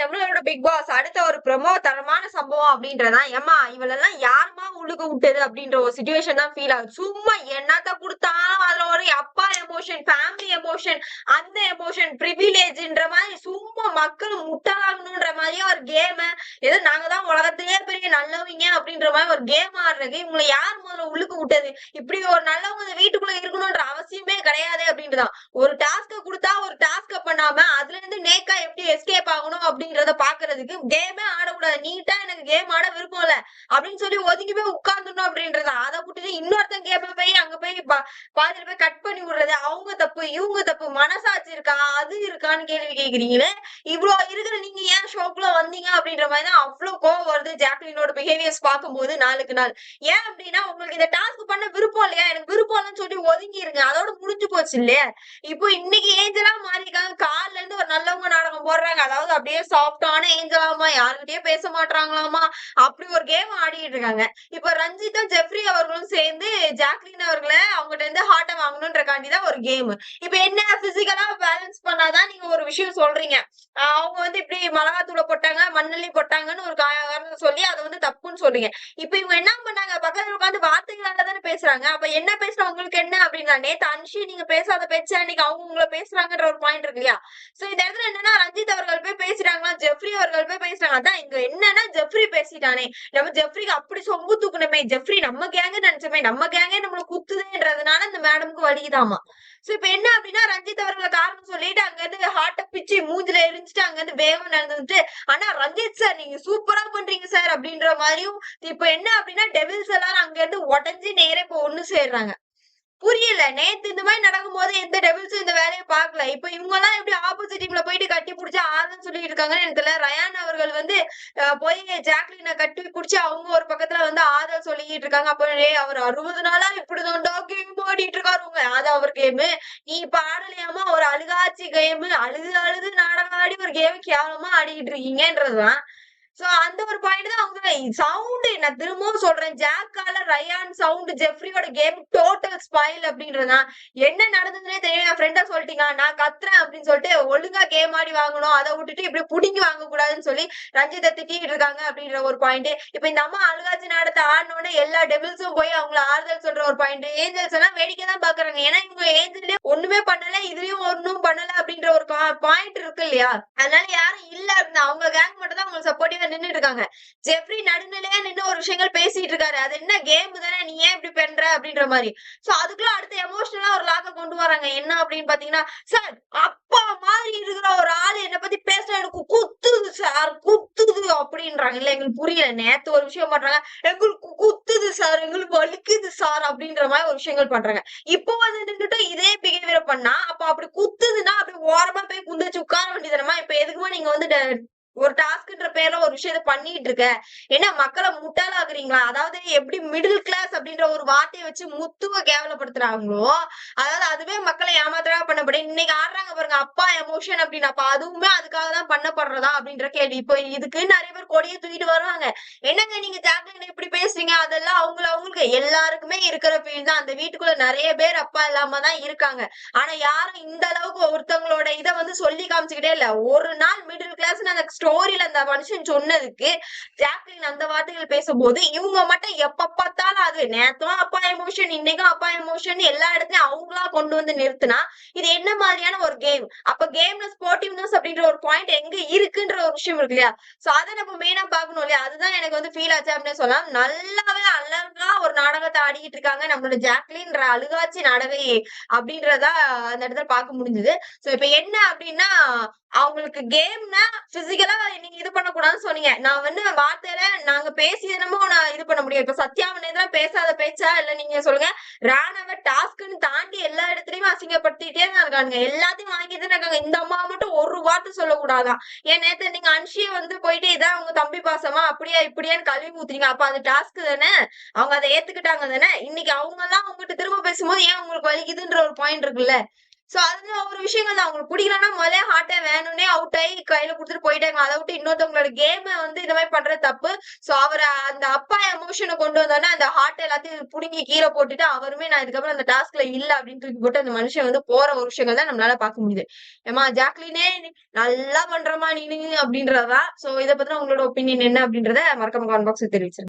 நம்மளோட big pass அடுத்த ஒரு ப்ரொமோ தரமான சம்பவம் அப்படின்றதான். ஏமா இவளெல்லாம் யாருமா உள்ளுக்கு விட்டது அப்படின்ற ஒரு சுச்சுவேஷன் தான் ஃபீல் ஆகுது. சும்மா என்னத்த கொடுத்தாலும் அதுல ஒரு அப்பா எமோஷன் ஃபேமிலி எமோஷன் அந்த எமோஷன் ப்ரிவிலேஜ்ன்ற மாதிரி சும்மா மக்கள் முட்டலாகணும்ன்ற மாதிரியே ஒரு கேம் ஏதோ நாங்க தான் உலகத்திலேயே பெரிய நல்லவங்க அப்படின்ற மாதிரி ஒரு கேம் ஆடுறது. இவங்களை யார் முதல்ல உள்ளுக்கு விட்டது. இப்படி ஒரு நல்லவங்க வீட்டுக்குள்ள இருக்கணும்ன்ற அவசியமே கிடையாது அப்படின்றதான் ஒரு டாஸ்க கொடுத்தா ஒரு டாஸ்க பண்ணாம அதுல இருந்து நேக்கா எப்படி எஸ்கேப் ஆகணும் அப்படின்றத பாக்குறதுக்கு கேமே ஆடக்கூடாது. நீட்டா எனக்கு கேம் ஆட விருப்பம் இல்ல. அப்படின்னு சொல்லி ஒதுங்கி போய் உட்கார்ந்துடணும் அப்படின்றத. அதை விட்டுட்டு இன்னொருத்தன் கேப்ப போய் அங்க போய் பா- பாதியில போய் கட் பண்ணி விடுறது அவங்க தப்பு இவங்க தப்பு மனசாட்சி இருக்கா அது இருக்கான்னு கேள்வி கேக்குறீங்களே? இவ்வளவு இருக்கிற நீங்க ஏன் ஷோக்குள்ள வந்தீங்க அப்படின்ற மாதிரி தான் அவ்வளவு கோவம் வருது ஜாக்லினோட பிஹேவியர்ஸ் பார்க்கும்போது நாளுக்கு நாள். ஏன் அப்படின்னா உங்களுக்கு இந்த டாஸ்க் பண்ண விருப்பம் இல்லையா? எனக்கு விருப்பம் இல்லைன்னு சொல்லி ஒதுங்கி இருங்க அதோட முடிஞ்சு போச்சு இல்லையா? இப்போ இன்னைக்கு ஏஞ்சலா மாறிருக்காங்க கால்ல இருந்து ஒரு நல்லவங்க நாடகம் போடுறாங்க. அதாவது அப்படியே சாஃப்டான ஏஞ்சலாமா யாருக்கிட்டயும் பேச மாட்டாங்களாமா அப்படி ஒரு கேம் ஆடிட்டு இருக்காங்க. இப்ப ரஞ்சித்தும் ஜெஃப்ரி அவர்களும் சேர்ந்து ஜாக்லின் அவர்களை அவங்ககிட்ட இருந்து ஹார்ட்டை வாங்கணும்ன்றக்காண்டி தான் ஒரு கேம் இப்ப என்ன பிசிக்கலா பேலன்ஸ் பண்ணாதான் நீங்க ஒரு விஷயம் சொல்றீங்க? அவங்க வந்து இப்படி மிளகாத்தூளை போட்டாங்க மண்ணள்ளி போட்டாங்கன்னு ஒரு காரணம் சொல்லி அதை வந்து தப்புன்னு சொல்றீங்க. இப்ப இவங்க என்ன பண்ணாங்க? பக்கத்துல உட்காந்து வார்த்தைகளால தானே பேசுறாங்க. அப்ப என்ன பேசுற உங்களுக்கு என்ன அப்படின்னா நேத்து அன்ஷி நீங்க பேசாத பேச்சா அன்னைக்கு அவங்க உங்களை பேசுறாங்கன்ற ஒரு பாயிண்ட் இருக்கு இல்லையா? சோ இந்த இடத்துல என்னன்னா ரஞ்சித் அவர்கள் போய் பேசுறாங்களா? ஜெஃப்ரி அவர்கள் போய் பேசுறாங்க. அதான் இங்க என்னன்னா ஜெஃப்ரி பேசிட்டானே. நம்ம ஜெஃப்ரிக்கு அப்படி சொம்பு தூக்கணுமே. ஜெஃப்ரி நம்ம கேங்க நினைச்சோமே. நம்ம கேங்கே நம்மள குத்துதேன்றதுனால இந்த மேடமுக்கு வலிக்குதாமா சோ இப்ப என்ன அப்படின்னா ரஞ்சித் அவர்களை காரணம் சொல்லிட்டு அங்க இருந்து ஹார்ட்ட பிச்சு மூஞ்சில எரிஞ்சுட்டு அங்க இருந்து வேகம் நடந்துட்டு ஆனா ரஞ்சித் சார் நீங்க சூப்பரா பண்றீங்க சார் அப்படின்ற மாதிரியும் இப்ப என்ன அப்படின்னா டெவில்ஸ் எல்லாரும் அங்க இருந்து உடஞ்சி நேரே இப்ப ஒண்ணு சேர்றாங்க. புரியல. நேத்து இந்த மாதிரி நடக்கும் போது எந்த டெபிள்ஸும் இந்த வேலையை பார்க்கல. இப்ப இவங்க எல்லாம் எப்படி ஆப்போசிட் டீம்ல போயிட்டு கட்டி புடிச்சு ஆறுன்னு சொல்லிட்டு இருக்காங்கன்னு எனக்கு தெரியல. ரயான் அவர்கள் வந்து போய் ஜாக்லினை கட்டி பிடிச்சி அவங்க ஒரு பக்கத்துல வந்து ஆதல் சொல்லிட்டு இருக்காங்க. அப்ப அவர் அறுபது நாளா இப்படிதான்டா கேம் ஆடிட்டு இருக்காருங்க அது அவர் கேமு நீ இப்ப ஆடலையாமா ஒரு அழுகாச்சி கேமு அழுது அழுது நாடகம் ஆடி ஒரு கேம் கேவலமா ஆடிக்கிட்டு இருக்கீங்கன்றதுதான். சோ அந்த ஒரு பாயிண்ட் தான் அவங்க சவுண்ட் நான் திரும்பவும் சொல்றேன். ஜாக்கால ரயான் சவுண்ட் ஜெஃப்ரியோட கேம் டோட்டல் ஸ்பாயில் அப்படின்றதுதான் என்ன நடந்ததுன்னே தெரியும் என் ஃப்ரெண்டா சொல்லிட்டீங்க நான் கத்துறேன் அப்படின்னு சொல்லிட்டு ஒழுங்கா கேம் ஆடி வாங்கணும். அதை விட்டுட்டு இப்படி புடிங்கி வாங்க கூடாதுன்னு சொல்லி ரஞ்சித்தை திட்டிட்டு இருக்காங்க அப்படின்ற ஒரு பாயிண்ட் இப்ப இந்த அம்மா அழுகாச்சி நாடத்தை ஆடினோட எல்லா டெபிள்ஸும் போய் அவங்கள ஆறுதல் சொல்ற ஒரு பாயிண்ட் ஏஞ்சல்ஸ் எல்லாம் வேடிக்கை தான் பாக்குறாங்க. ஏன்னா இவங்க ஏஞ்சல்லே ஒண்ணுமே பண்ணல இதுலயும் ஒண்ணும் பண்ணல அப்படின்ற ஒரு பாயிண்ட் இல்லையா? அதனால யாரும் இல்ல அப்படின்னா அவங்க கேங் மட்டும் தான் உங்களுக்கு சப்போர்ட்டிவா நின்னுட்டு இருக்காங்க ஜெஃப்ரி நடுநிலையா நின்னு ஒரு விஷயங்கள் பேசிட்டு இருக்காரு அது என்ன கேம் தானே? நீ ஏன் இப்படி பண்ற? அப்படின்ற மாதிரி. சோ அதுக்குள்ள அடுத்த எமோஷனலா ஒரு லாக்க கொண்டு வராங்க. என்ன அப்படின்னு பாத்தீங்கன்னா சார் அப்பா மாதிரி இருக்கிற ஒரு ஆளு என்ன பத்தி பேசினா எனக்கு குத்துது சார் குத்துது அப்படின்றாங்க. இல்ல எங்களுக்கு புரியல. நேத்து ஒரு விஷயம் பண்றாங்க. எங்களுக்கு குத்துது சார் எங்களுக்கு வலிக்குது சார் அப்படின்ற மாதிரி ஒரு விஷயங்கள் பண்றாங்க. இப்போ வந்து நின்றுட்டு இதே பண்ணா அப்ப அப்படி குத்துதுன்னா அப்படி ஓரமா போய் குந்திச்சு உட்கார வேண்டியதுமா இப்ப எதுக்குமா நீங்க வந்து ட- ஒரு டாஸ்க்ன்ற பேர்ல ஒரு விஷயத்த பண்ணிட்டு இருக்க. என்ன மக்களை முட்டாளாக்குறீங்களா? அதாவது எப்படி மிடில் கிளாஸ் அப்படின்ற ஒரு வார்த்தையை வச்சு முத்துவ கேவலப்படுத்துறாங்களோ அதாவது அதுவே மக்களை ஏமாத்துறா பண்ணப்படி இன்னைக்கு ஆடுறாங்க பாருங்க அப்பா எமோஷன் அப்படின்னு. அப்ப அதுவுமே அதுக்காக தான் பண்ணப்படுறதா அப்படின்ற கேள்வி. இப்போ இதுக்கு நிறைய பேர் கொடியை தூக்கிட்டு வருவாங்க. என்னங்க நீங்க ஜாக்லின் இப்படி பேசுறீங்க? அதெல்லாம் அவங்கள அவங்களுக்கு எல்லாருக்குமே இருக்கிற ஃபீல் தான். அந்த வீட்டுக்குள்ள நிறைய பேர் அப்பா இல்லாம தான் இருக்காங்க. ஆனா யாரும் இந்த அளவுக்கு ஒருத்தவங்களோட இத வந்து சொல்லி காமிச்சுக்கிட்டே இல்ல. ஒரு நாள் மிடில் கிளாஸ் அந்த ஸ்டோரியில அந்த மனுஷன் சொன்னதுக்கு ஜாக்லின் அந்த வார்த்தைகள் பேசும்போது இவங்க மட்டும் எப்ப பார்த்தாலும் அது நேத்தும் அப்பா எமோஷன் இன்னைக்கும் அப்பா எமோஷன் எல்லா இடத்துலயும் அவங்களா கொண்டு வந்து நிறுத்தினா இது என்ன மாதிரியான ஒரு கேம் அப்ப கேம்ல ஸ்போர்ட்டிவ்னஸ் அப்படின்ற ஒரு பாயிண்ட் எங்க இருக்குன்ற ஒரு விஷயம் இருக்கு இல்லையா? சோ அதை நம்ம மெயினா பாக்கணும் இல்லையா? அதுதான் எனக்கு வந்து ஃபீல் ஆச்சு அப்படின்னு சொல்லலாம். நல்லாவே அழகா ஒரு நாடகத்தை ஆடிக்கிட்டு இருக்காங்க நம்மளோட ஜாக்லின்ற அழுகாச்சி நாடகை அப்படின்றதா அந்த இடத்துல பார்க்க முடிஞ்சது. சோ இப்ப என்ன அப்படின்னா அவங்களுக்கு கேம்னா பிசிக்கலா நீங்க இது பண்ண கூடாதுன்னு சொன்னீங்க. நான் வந்து வார்த்தையில நாங்க பேசி என்னமோ நான் இது பண்ண முடியும். இப்ப சத்யாவன் எதிராக பேசாத பேச்சா? இல்ல நீங்க சொல்லுங்க. ராணவ டாஸ்க்னு தாண்டி எல்லா இடத்துலயும் அசிங்கப்படுத்திட்டே தான் இருக்காங்க எல்லாத்தையும் வாங்கிட்டு தான் இருக்காங்க. இந்த அம்மா மட்டும் ஒரு வார்த்தை சொல்லக்கூடாதான் ஏன் நேத்து நீங்க அன்ஷிய வந்து போயிட்டு இதான் அவங்க தம்பி பாசமா அப்படியா இப்படியான்னு கல்வி ஊத்துறீங்க அப்ப அந்த டாஸ்க் தானே? அவங்க அதை ஏத்துக்கிட்டாங்க தானே? இன்னைக்கு அவங்க எல்லாம் உங்ககிட்ட திரும்ப பேசும்போது ஏன் உங்களுக்கு வலிக்குதுன்ற ஒரு பாயிண்ட் இருக்குல்ல? சோ அது ஒரு விஷயங்கள் தான். அவங்களுக்கு பிடிக்கலன்னா முதல்ல ஹார்ட்டை வேணும்னே அவுட் ஆகி கையில கொடுத்துட்டு போயிட்டாங்க. அதை விட்டு இன்னொருத்தவங்களோட கேம் வந்து இந்த மாதிரி பண்றது தப்பு. சோ அவரை அந்த அப்பா எமோஷனை கொண்டு வந்தோடனே அந்த ஹார்ட் எல்லாத்தையும் புடுங்கி கீழே போட்டுட்டு அவருமே நான் இதுக்கப்புறம் அந்த டாஸ்க்ல இல்ல அப்படின்னு தூக்கி போட்டு அந்த மனுஷன் வந்து போற ஒரு விஷயங்கள் தான் நம்மளால பார்க்க முடியுது. ஏமா ஜாக்லினே நல்லா பண்றமா நீனு அப்படின்றதா? சோ இதை பத்தின உங்களோட ஒப்பீனியன் என்ன அப்படின்றத மறக்காம கான் பாக்ஸ் தெரிவிச்சிருங்க.